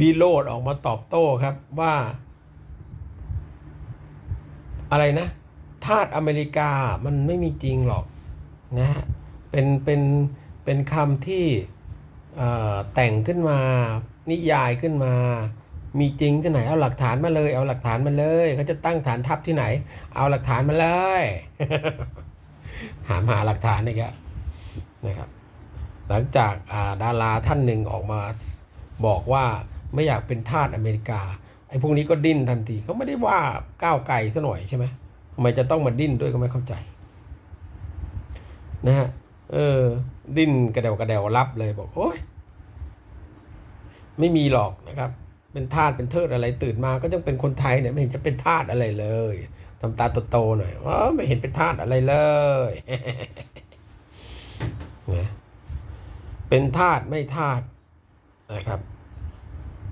วิโรดออกมาตอบโต้ครับว่า อะไรนะทาสอเมริกามันไม่มีจริงหรอกนะเป็นเป็นเป็นคำที่แต่งขึ้นมานิยายขึ้นมา มีจริงที่ไหน เอาหลักฐานมาเลย เอาหลักฐานมาเลยเขาจะตั้งฐานทัพที่ไหน เอาหลักฐานมาเลย หาหาหลักฐานนี่ครับนะครับ หลังจากาดาราท่านหนึ่งออกมาบอกว่า ไม่อยากเป็นทาสอเมริกาไอ้พวกนี้ก็ดิ้นทันทีเขาไม่ได้ว่าก้าวไกลซะหน่อยใช่ไหมทำไมจะต้องมาดิ้นด้วยก็ไม่เข้าใจ นะฮะเออ ดิ้นกระเดวกระเดวรับเลยบอกโอ้ยไม่มีหรอกนะครับ เป็นทาสเป็นเทิดอะไรตื่นมาก็ยังเป็นคนไทยเนี่ยไม่เห็นจะเป็นทาสอะไรเลยทำตาโตๆหน่อยว่าไม่เห็นเป็นทาสอะไรเลยนะเป็นทาสไม่ทาสนะครับ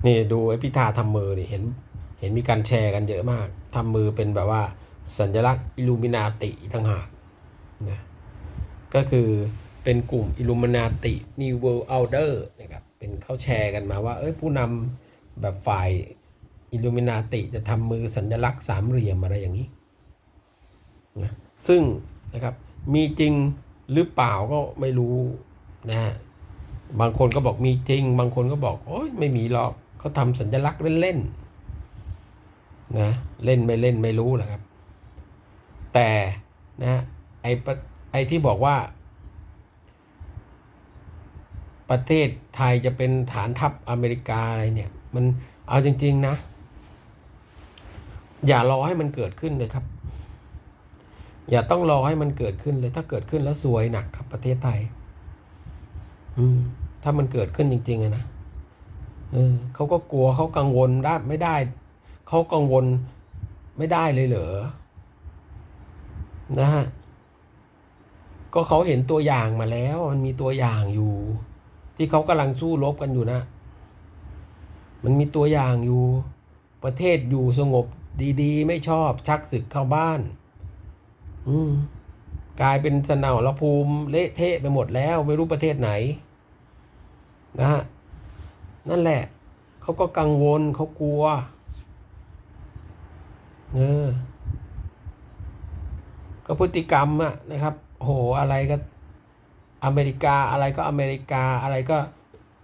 นี่ดูไอ้พิธาทำมือนี่เห็นเห็นมีการแชร์กันเยอะมากทำมือเป็นแบบว่าสัญลักษณ์อิลูมินาติต่างหากนะก็คือเป็นกลุ่มอิลูมินาติ New World Order นะครับเป็นเขาแชร์กันมาว่า เอ้ยผู้นำแบบฝ่ายอิลูมินาติจะทำมือสัญลักษณ์สามเหลี่ยมอะไรอย่างนี้นะซึ่งนะครับมีจริงหรือเปล่าก็ไม่รู้นะฮะบางคนก็บอกมีจริง บางคนก็บอกโอ้ยไม่มีหรอก เขาทำสัญลักษณ์เล่นๆนะเล่นไม่เล่นไม่รู้แหละครับ แต่นะไอประไอที่บอกว่า ประเทศไทยจะเป็นฐานทัพอเมริกาอะไรเนี่ย มันเอาจริง ๆ นะ อย่ารอให้มันเกิดขึ้นเลยครับ อย่าต้องรอให้มันเกิดขึ้นเลย ถ้าเกิดขึ้นแล้วซวยหนักครับประเทศไทย อืมถ้ามันเกิดขึ้นจริงๆอะนะ เออเขาก็กลัวเขากังวลได้ไม่ได้ เขากังวลไม่ได้เลยเหรอ นะฮะ ก็เขาเห็นตัวอย่างมาแล้ว มันมีตัวอย่างอยู่ ที่เขากำลังสู้รบกันอยู่นะ มันมีตัวอย่างอยู่ ประเทศอยู่สงบดีๆ ไม่ชอบชักศึกเข้าบ้าน อืมกลายเป็นสนาวละภูมิเละเทะไปหมดแล้ว ไม่รู้ประเทศไหน นะฮะ นั่นแหละเขาก็กังวลเขากลัวเออก็พฤติกรรมอะนะครับโหอะไรก็อเมริกาอะไรก็อเมริกาอะไรก็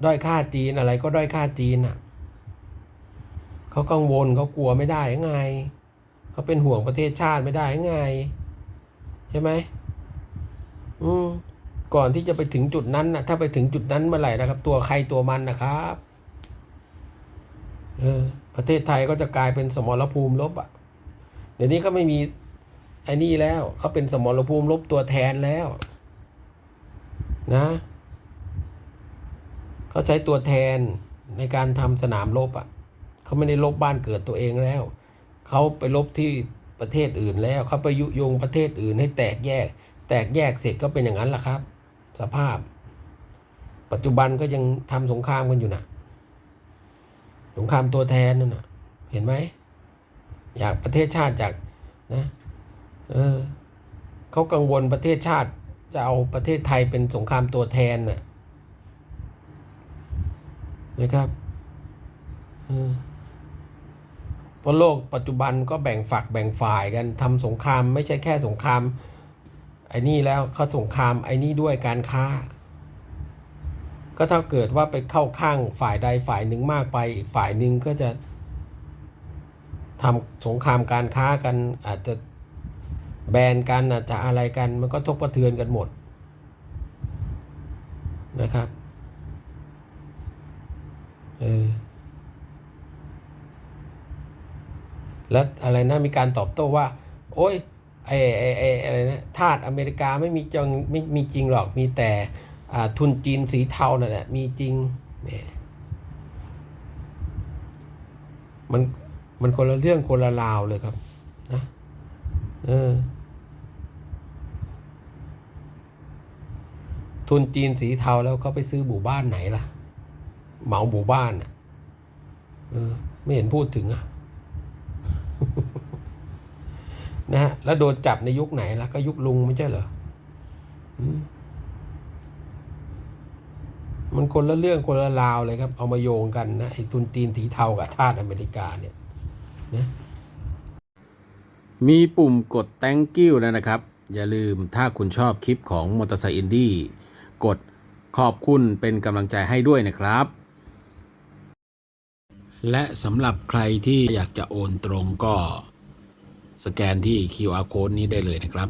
ด้อยค่าจีนอะไรก็ด้อยค่าจีนอะเขากังวลเขากลัวไม่ได้ยังไงเขาเป็นห่วงประเทศชาติไม่ได้ยังไง ใช่ไหมอืมก่อนที่จะไปถึงจุดนั้นนะถ้าไปถึงจุดนั้นเมื่อไหร่นะครับ ตัวใครตัวมันนะครับ เออ ประเทศไทยก็จะกลายเป็นสมรภูมิลบอะ่ะ เดี๋ยวนี้ก็ไม่มีไอ้นี่แล้วเขาเป็นสมรภูมิลบตัวแทนแล้ว นะเขาใช้ตัวแทนในการทำสนามรบอะ่ะเขาไม่ได้ลบบ้านเกิดตัวเองแล้วเขาไปลบที่ประเทศอื่นแล้วเขาไปยุยงประเทศอื่นให้แตกแยก แตกแยกเสร็จก็เป็นอย่างนั้นแหละครับ สภาพ ปัจจุบันก็ยังทำสงครามกันอยู่นะ สงครามตัวแทนนั่นนะเห็นไหม อยากประเทศชาติอยากนะเออเขากังวลประเทศชาติจะเอาประเทศไทยเป็นสงครามตัวแทนน่ะนะครับเออเพราะโลกปัจจุบันก็แบ่งฝักแบ่งฝ่ายกันทำสงครามไม่ใช่แค่สงครามไอ้นี่แล้วเขาสงครามไอ้นี่ด้วยการค้า ก็ถ้าเกิดว่าไปเข้าข้างฝ่ายใดฝ่ายหนึ่งมากไป อีกฝ่ายหนึ่งก็จะทำสงครามการค้ากันอาจจะแบนกันอาจจะอะไรกันมันก็ทบกระเทือนกันหมดนะครับเออแล้วอะไรนะมีการตอบโต้ว่า โอ้ยไอ้ไอ้ไอ้อะไรนะทาสอเมริกาไม่มีจงไม่มีจริงหรอกมีแต่ ทุนจีนสีเทานั่นแหละมีจริงเนี่ยมันมันคนละเรื่องคนละราวเลยครับนะเออทุนจีนสีเทาแล้วเขาไปซื้อหมู่บ้านไหนล่ะ เหมาหมู่บ้านอะเออ ไม่เห็นพูดถึงอะนะฮะแล้วโดนจับในยุคไหนล่ะ ก็ยุคลุงไม่ใช่เหรออืม มันคนละเรื่องคนละราวเลยครับ เอามาโยงกันนะไอ้ทุนตีนสีเทากับทาสอเมริกาเนี่ยนะมีปุ่มกด thank you แล้วนะครับ อย่าลืมถ้าคุณชอบคลิปของมอเตอร์ไซค์อินดี้กดขอบคุณเป็นกำลังใจให้ด้วยนะครับ และสำหรับใครที่อยากจะโอนตรงก็ สแกนที่ QR code นี้ได้เลยนะครับ